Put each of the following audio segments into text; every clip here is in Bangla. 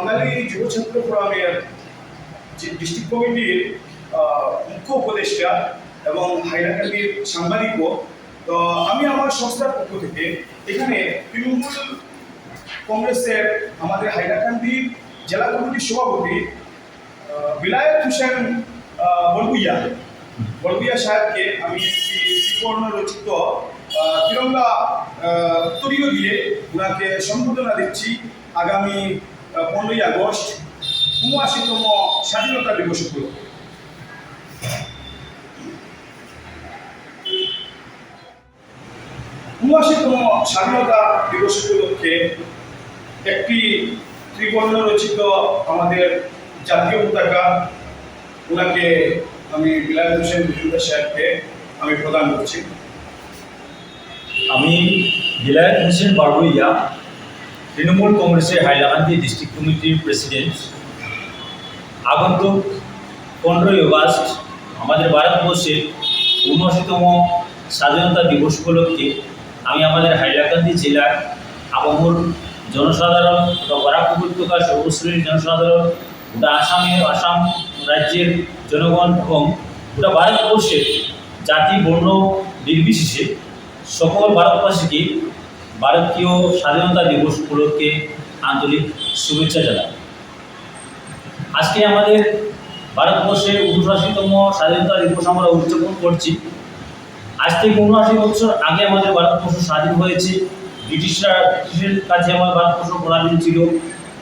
বাঙালি যুব ছাত্র ফোরামের যে ডিস্ট্রিক্ট কমিটির মুখ্য উপদেষ্টা এবং হাইলাকান্দির সাংবাদিকও তো আমি আমার সংস্থার পক্ষ থেকে এখানে তৃণমূল কংগ্রেসের আমাদের হাইলাকান্দির জেলা কমিটির সভাপতি বিলায়ত হোসেন আহ, বলগুইয়া বলগুইয়া সাহেবকে আমি একটি রচিত তিরঙ্গা উত্তরীয় দিয়ে ওনাকে সম্বোধনা দিচ্ছি। আগামী পনেরোই আগস্ট উনআশিতম স্বাধীনতা দিবস উপলক্ষে। উনআশিতম স্বাধীনতা দিবস উপলক্ষে একটি ত্রিবর্ণ রচিত আমাদের জাতীয় পতাকা, ওনাকে আমি বিলায়ত হোসেন মজুমদার সাহেবকে আমি প্রদান করছি। আমি বিলায়ত হোসেন বারবইয়া তৃণমূল কংগ্রেসের হাইলাকান্দি ডিস্ট্রিক্ট কমিটির প্রেসিডেন্ট, আগন্তুক পনেরোই আগস্ট আমাদের ভারতবর্ষের ঊনআশিতম স্বাধীনতা দিবস উপলক্ষে আমি আমাদের হাইলাকান্দি জেলার আবহর জনসাধারণ বা বরাক উপত্যকার সর্বশ্রেণীর জনসাধারণ, গোটা আসামের আসাম রাজ্যের জনগণ এবং গোটা ভারতবর্ষের জাতি, বর্ণ, নির্বিশেষে সকল ভারতবাসীকে ভারতীয় স্বাধীনতা দিবস উপলক্ষে আন্তরিক শুভেচ্ছা জানাই। আজকে আমাদের ভারতবর্ষের উনআশিতম স্বাধীনতা দিবস আমরা উদযাপন করছি। আজ থেকে উনআশি বছর আগে আমাদের ভারতবর্ষ স্বাধীন হয়েছে। ব্রিটিশরা, ব্রিটিশের কাছে আমার ভারতবর্ষ পরাধীন ছিল।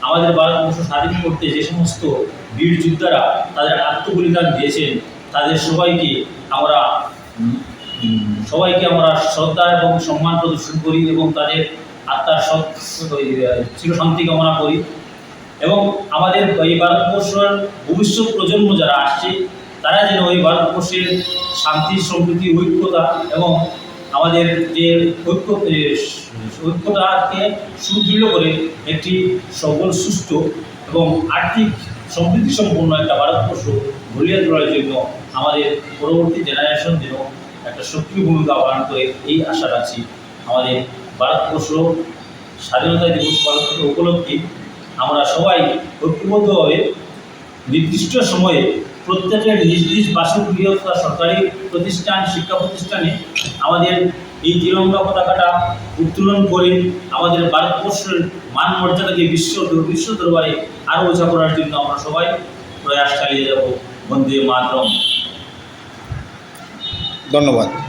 আমাদের ভারতবর্ষ স্বাধীন করতে যে সমস্ত বীর যোদ্ধারা তাদের আত্মবলিদান দিয়েছেন, তাদের সবাইকে আমরা সবাইকে আমরা শ্রদ্ধা এবং সম্মান প্রদর্শন করি এবং তাদের আত্মার চিরশান্তি কামনা করি। এবং আমাদের এই ভারতবর্ষের ভবিষ্যৎ প্রজন্ম যারা আসছে, তারা যেন ওই ভারতবর্ষের শান্তি সম্প্রীতি ঐক্যতা এবং আমাদের যে ঐক্য ঐক্যতাকে সুদৃঢ় করে একটি সবল, সুস্থ এবং আর্থিক সমৃদ্ধি সম্পন্ন একটা ভারতবর্ষ গড়িয়ে তোলার জন্য আমাদের পরবর্তী জেনারেশন যেন একটা সক্রিয় ভূমিকা পালন করে এই আশা রাখছি আমাদের ভারতবর্ষ স্বাধীনতা দিবস পালন উপলক্ষে আমরা সবাই ঐক্যবদ্ধভাবে নির্দিষ্ট সময়ে প্রত্যেকের নিজ নিজ বাসগৃহ তথা সরকারি প্রতিষ্ঠান, শিক্ষা প্রতিষ্ঠানে আমাদের এই তিরঙ্গা পতাকাটা উত্তোলন করে আমাদের ভারতবর্ষের মান মর্যাদাকে বিশ্ব বিশ্ব দরবারে আরও উঁচা করার জন্য আমরা সবাই প্রয়াস চালিয়ে যাব। বন্দে মাতরম। ধন্যবাদ।